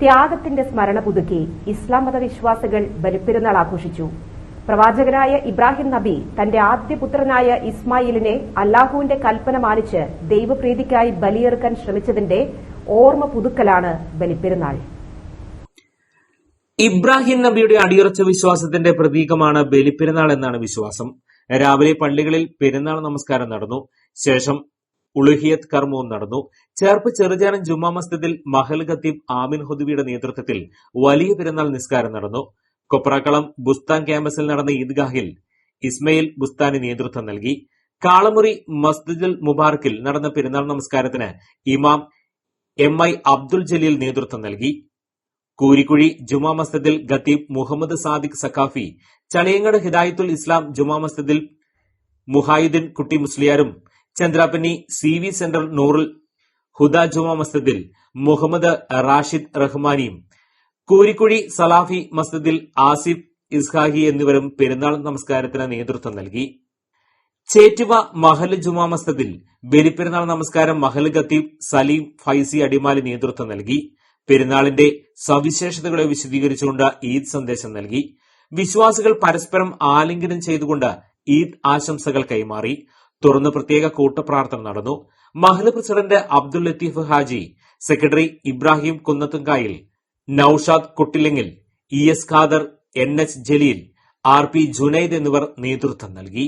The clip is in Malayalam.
ത്യാഗത്തിന്റെ സ്മരണ പുതുക്കി ഇസ്ലാം മതവിശ്വാസികൾ ബലിപ്പെരുന്നാൾ ആഘോഷിച്ചു. പ്രവാചകനായ ഇബ്രാഹിം നബി തന്റെ ആദ്യ പുത്രനായ ഇസ്മായിലിനെ അല്ലാഹുവിന്റെ കൽപ്പന മാനിച്ച് ദൈവപ്രീതിക്കായി ബലിയെറുക്കാൻ ശ്രമിച്ചതിന്റെ ഓർമ്മ പുതുക്കലാണ് ബലിപ്പെരുന്നാൾ. ഇബ്രാഹിം നബിയുടെ അടിയുറച്ച വിശ്വാസത്തിന്റെ പ്രതീകമാണ് ബലിപ്പെരുന്നാൾ എന്നാണ് വിശ്വാസം. രാവിലെ പള്ളികളിൽ പെരുന്നാൾ നമസ്കാരം നടന്നു. ശേഷം ഉളുഹിയത്ത് കർമ്മവും നടന്നു. ചേർപ്പ് ചെറുചാനം ജുമാ മസ്ജിദിൽ മഹൽ ഖത്തീബ് ആമിൻ ഹുദവിയുടെ നേതൃത്വത്തിൽ വലിയ പെരുന്നാൾ നിസ്കാരം നടന്നു. കൊപ്രാക്കളം ബുസ്താൻ ക്യാമ്പസിൽ നടന്ന ഈദ്ഗാഹിൽ ഇസ്മയിൽ ബുസ്താനി നേതൃത്വം നൽകി. കാളമുറി മസ്ജിദുൽ മുബാറക്കിൽ നടന്ന പെരുന്നാൾ നമസ്കാരത്തിന് ഇമാം എം ഐ അബ്ദുൽ ജലീൽ നേതൃത്വം നൽകി. കൂരിക്കുഴി ജുമാ മസ്ജിദിൽ ഖത്തീബ് മുഹമ്മദ് സാദിഖ് സഖാഫി ചളിയങ്ങട് ഹിദായത്തുൽ ഇസ്ലാം ജുമാ മസ്ജിദിൽ മുഹായുദ്ദീൻ Kutty മുസ്ലിയാരും Chandrappinni C V centre Nooril Huda ജുമാ മസ്ജിദിൽ മുഹമ്മദ് റാഷിദ് റഹ്മാനിയും കൂരിക്കുഴി സലാഫി മസ്ജിദിൽ ആസിഫ് ഇസ്ഹാഹി എന്നിവരും പെരുന്നാൾ നമസ്കാരത്തിന് നേതൃത്വം നൽകി. ചേറ്റുവ മഹൽ ജുമാ മസ്ജിദിൽ ബലിപ്പെരുന്നാൾ നമസ്കാരം മഹൽ ഖത്തീബ് സലീം ഫൈസി അടിമാലി നേതൃത്വം നൽകി. പെരുന്നാളിന്റെ സവിശേഷതകളെ വിശദീകരിച്ചുകൊണ്ട് ഈദ് സന്ദേശം നൽകി. വിശ്വാസികൾ പരസ്പരം ആലിംഗനം ചെയ്തുകൊണ്ട് ഈദ് ആശംസകൾ കൈമാറി. തുടർന്ന് പ്രത്യേക കൂട്ടപ്രാർത്ഥന നടന്നു. മഹല president Abdul Latheef Haji secretary Ibrahim Kunnathunkayil Naushad Kottilengil E S Khader N H Jaleel R P Junaid എന്നിവർ നേതൃത്വം നൽകി.